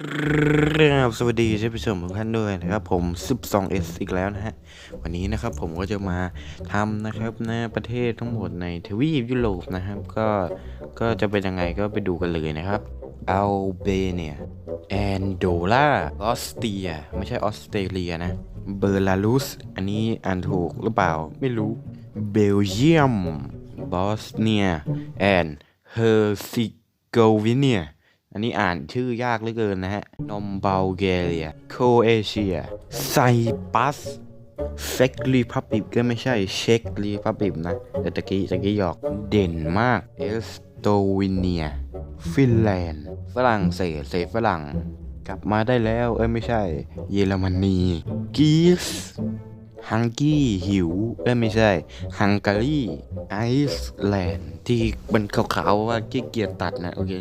ครับสวัสดีท่านผู้ชมทุกท่านด้วยนะครับผม 12S อีกแล้วนะฮะ วันนี้นะครับผมก็จะมาทำนะครับนะประเทศทั้งหมดในทวีปยุโรปนะครับ ก็ก็จะเป็นยังไงก็ไปดูกันเลยนะครับอัลเบเนียแอนโดลาออสเตรีย ไม่ใช่ออสเตรเลียนะ เบลารุส อันนี้อ่านถูกหรือเปล่า ไม่รู้ เบลเยียม บอสเนีย แอนเฮอร์ซิโกวิเนีย อันนี้อ่านชื่อยากเหลือเกินนะฮะนอมบัลแกเรีย โคเอเชีย ไซปัสเซ็กรีพับบิกก็ไม่ใช่เช็กรีพับบิกนะ แต่ตะกี้ตะกี้หยอกเด่นมาก เอสโตวิเนีย ฟินแลนด์ ฝรั่งเศสเศสฝรั่ง กลับมาได้แล้ว เอ้ยไม่ใช่ เยอรมนี กรีซ ฮังกี้หิวเอ้ยไม่ใช่ฮังการีไอซ์แลนด์ที่มันขาวๆว่าขี้เกียจตัดนะโอเค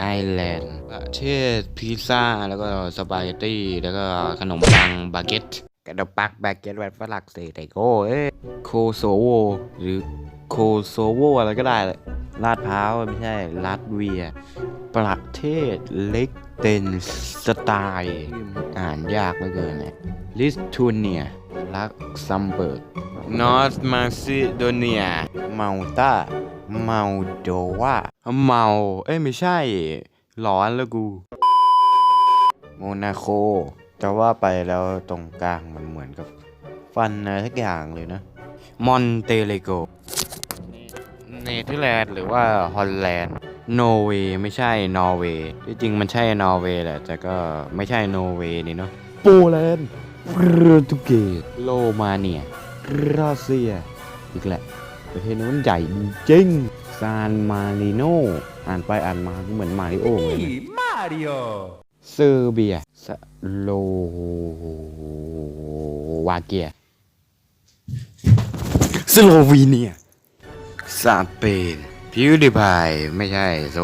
ไอแลนด์ประเทศพิซซ่าแล้วก็สปาเกตตี้แล้วก็ขนมปังบาเกตกระดปักบาเกตแบบฝรั่งเศสไอโก้เอ้ยโคโซโวหรือโคโซโวอะไรก็ได้เลยลาดพร้าวไม่ใช่ลัตเวีย ประเทศเล็กเตนสไตล์ อ่านยากเหลือเกินเนี่ยลิสทูเนีย ลักซัมเบิร์กนอร์ทมาซิโดเนียเมาตาเมาโดวาเมา เอ้ยไม่ใช่ร้อนแล้วกู โมนาโคจะว่าไปแล้วตรงกลางมันเหมือนกับ ฟันอะไรทักอย่างเลยนะ มอนเตเลโก เนเธอร์แลนด์หรือว่าฮอลแลนด์ โนเวย์ไม่ใช่นอร์เวย์ที่จริงมันใช่นอร์เวย์แหละ แต่ก็ไม่ใช่นอร์เวย์นี่เนาะ โปแลนด์ โปรตุเกสโลมาเนียรัสเซีย อีกแหละ ประเทศนี้มันใหญ่จริงซานมาริโน อ่านไปอ่านมาก็เหมือนมาริโอเลยนะ Mario! เซอร์เบียสโลวาเกียสโลวีเนียสเปนพิวดิพายไม่ใช่โซ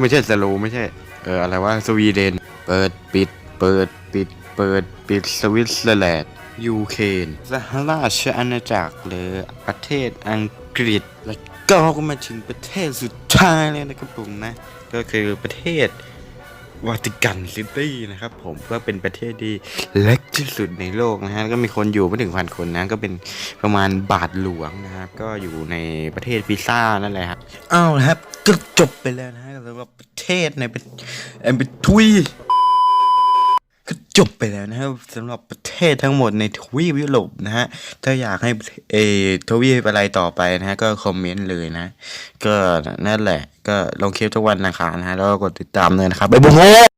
ไม่ใช่สโลไม่ใช่ เอออะไรวะสวีเดน เปิดปิดเปิด ปิดเปิดปิดสวิตเซอร์แลนด์ยูเครนสหราชอาณาจักรหรือประเทศอังกฤษ แล้วก็มาถึงประเทศสุดท้ายเลยนะครับผมนะ ก็คือประเทศวาติกันซิตี้นะครับผมก็เป็นประเทศที่เล็กที่สุดในโลกนะฮะก็มีคนอยู่ไม่ถึงพันคนนะก็เป็นประมาณบาทหลวงนะครับก็อยู่ในประเทศพิซซ่านั่นแหละครับอ้าวนะครับก็จบไปแล้วนะฮะสำหรับประเทศในประเอ็มเป็นทุย จบไปแล้วนะครับสำหรับประเทศทั้งหมดในทวีปยุโรปนะฮะถ้าอยากให้เอทวีปอะไรต่อไปนะฮะก็คอมเมนต์เลยนะ ก็นั่นแหละ ก็ลงคลิปทุกวันนะคะนะฮะแล้วก็กดติดตามเลยนะครับบ๊ายบาย